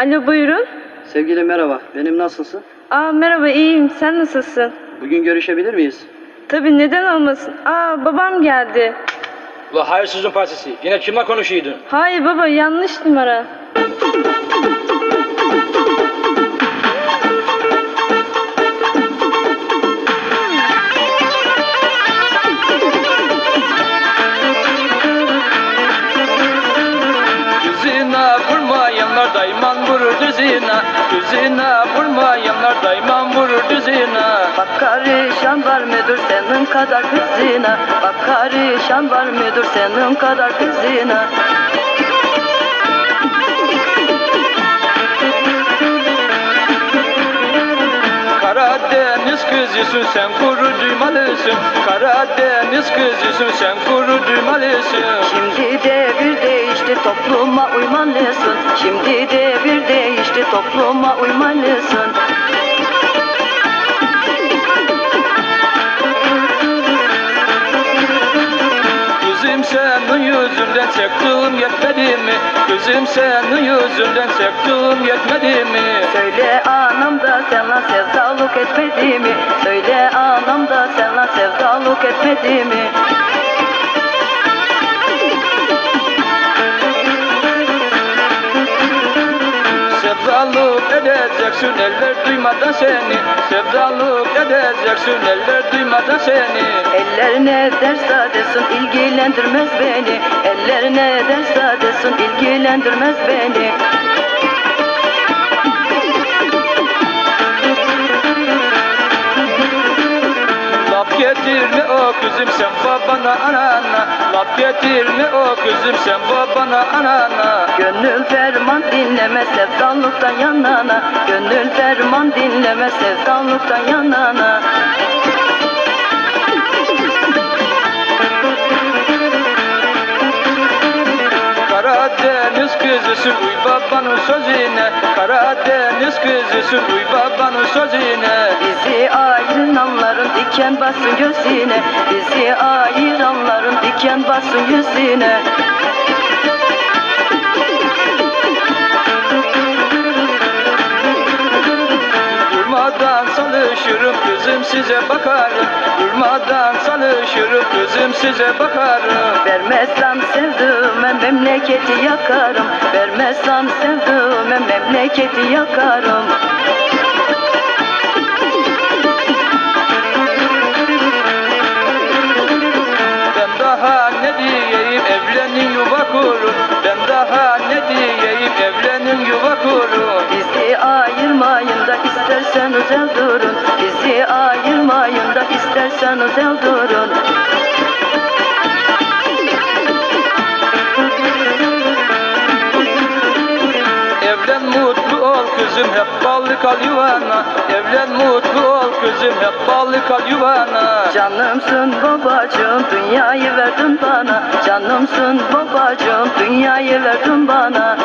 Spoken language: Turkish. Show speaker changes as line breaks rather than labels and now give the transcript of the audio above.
Alo buyurun.
Sevgili merhaba, benim nasılsın?
Aa merhaba iyiyim. Sen nasılsın?
Bugün görüşebilir miyiz?
Tabii neden olmasın? Aa babam geldi.
Ula hayırsızın partisi. Yine kimle konuşuydun?
Hayır baba yanlış numara.
Düzine vurmayanlar dayman vurur düzine. Düzine vurmayanlar dayman vurur düzine.
Bak karışan var mıdır senin kadar kızına Bak karışan var mıdır senin kadar kızına
kızısın sen gurur duymalısın. Karadeniz kızısın sen gurur duymalısın.
Şimdi devir değişti topluma uymalısın Şimdi devir değişti topluma uymalısın
yüzünden çektiğim yetmedi mi? Kızım senin yüzünden çektiğim yetmedi mi?
Söyle anam da seninle sevdalık etmedi mi? Söyle anam da seninle sevdalık etmedi mi?
Sevdalık edeceksin eller duymadan seni Sevdalık edeceksin eller duymadan seni
Eller ne derse desin ilgilendirmez beni. Eller ne derse desin ilgilendirmez beni.
Laf getirme o kızım sen babana anana? Laf getirme o kızım sen babana anana?
Gönül ferman dinleme sevdalıktan yanana. Gönül ferman dinleme sevdalıktan yanana
kızısın uy babanın sözüne Karadeniz kızısın uy babanın sözüne.
Bizi ayıranların diken basın gözüne. Bizi ayıranların diken basın yüzüne
Durmadan çalışırım kızım size bakarım Durmadan çalışırım kızım size bakarım
Vermezsem sevdiğime memleketi yakarım. Vermezsem sevdiğime memleketi yakarım istersen özel durun. Bizi ayırmayın da istersen özel durun.
Evlen mutlu ol kızım hep ballı kal yuvana. Evlen mutlu ol kızım hep ballı kal yuvana.
Canımsın babacığım dünyayı verdin bana. Canımsın babacığım dünyayı verdin bana